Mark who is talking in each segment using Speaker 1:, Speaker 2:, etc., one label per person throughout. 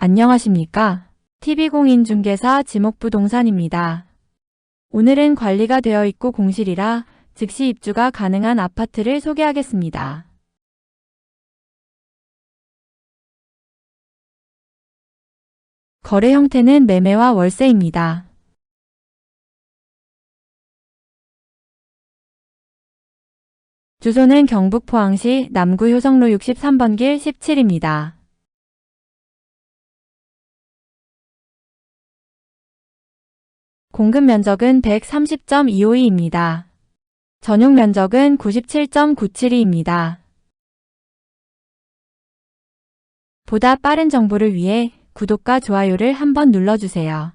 Speaker 1: 안녕하십니까? TV공인중개사 지목부동산입니다. 오늘은 관리가 되어 있고 공실이라 즉시 입주가 가능한 아파트를 소개하겠습니다. 거래 형태는 매매와 월세입니다. 주소는 경북 포항시 남구 효성로 63번 길 17입니다. 공급 면적은 130.252입니다. 전용 면적은 97.972입니다. 보다 빠른 정보를 위해 구독과 좋아요를 한번 눌러주세요.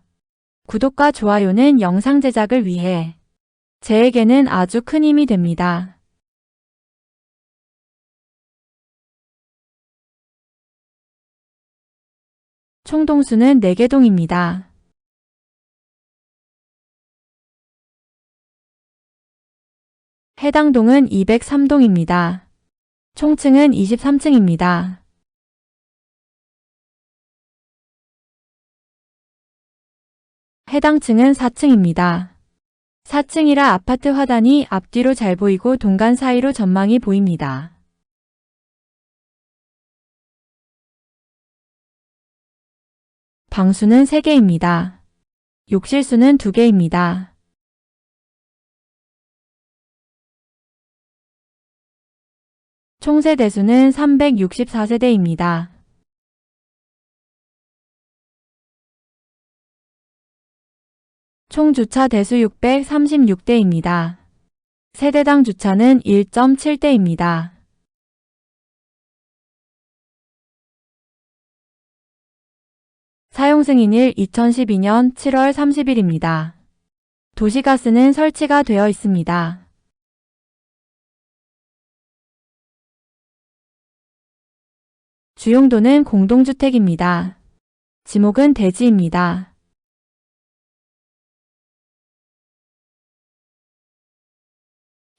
Speaker 1: 구독과 좋아요는 영상 제작을 위해 제에게는 아주 큰 힘이 됩니다. 총 동수는 4개 동입니다. 해당 동은 203동입니다. 총층은 23층입니다. 해당 층은 4층입니다. 4층이라 아파트 화단이 앞뒤로 잘 보이고 동간 사이로 전망이 보입니다. 방수는 3개입니다. 욕실수는 2개입니다. 총세 대수는 364세대입니다. 총 주차 대수 636대입니다. 세대당 주차는 1.7대입니다. 사용 승인일 2012년 7월 30일입니다. 도시가스는 설치가 되어 있습니다. 주용도는 공동주택입니다. 지목은 대지입니다.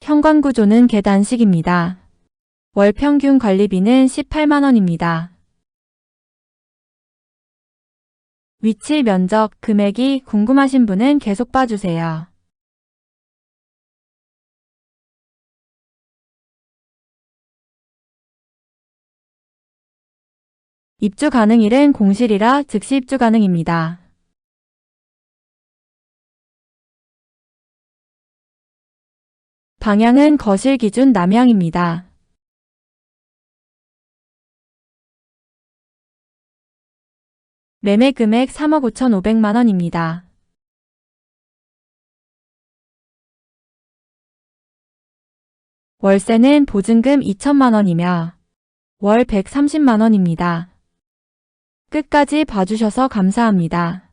Speaker 1: 현관 구조는 계단식입니다. 월 평균 관리비는 18만원입니다. 위치, 면적, 금액이 궁금하신 분은 계속 봐주세요. 입주 가능일은 공실이라 즉시 입주 가능입니다. 방향은 거실 기준 남향입니다. 매매 금액 3억 5,500만 원입니다. 월세는 보증금 2천만 원이며 월 130만 원입니다. 끝까지 봐주셔서 감사합니다.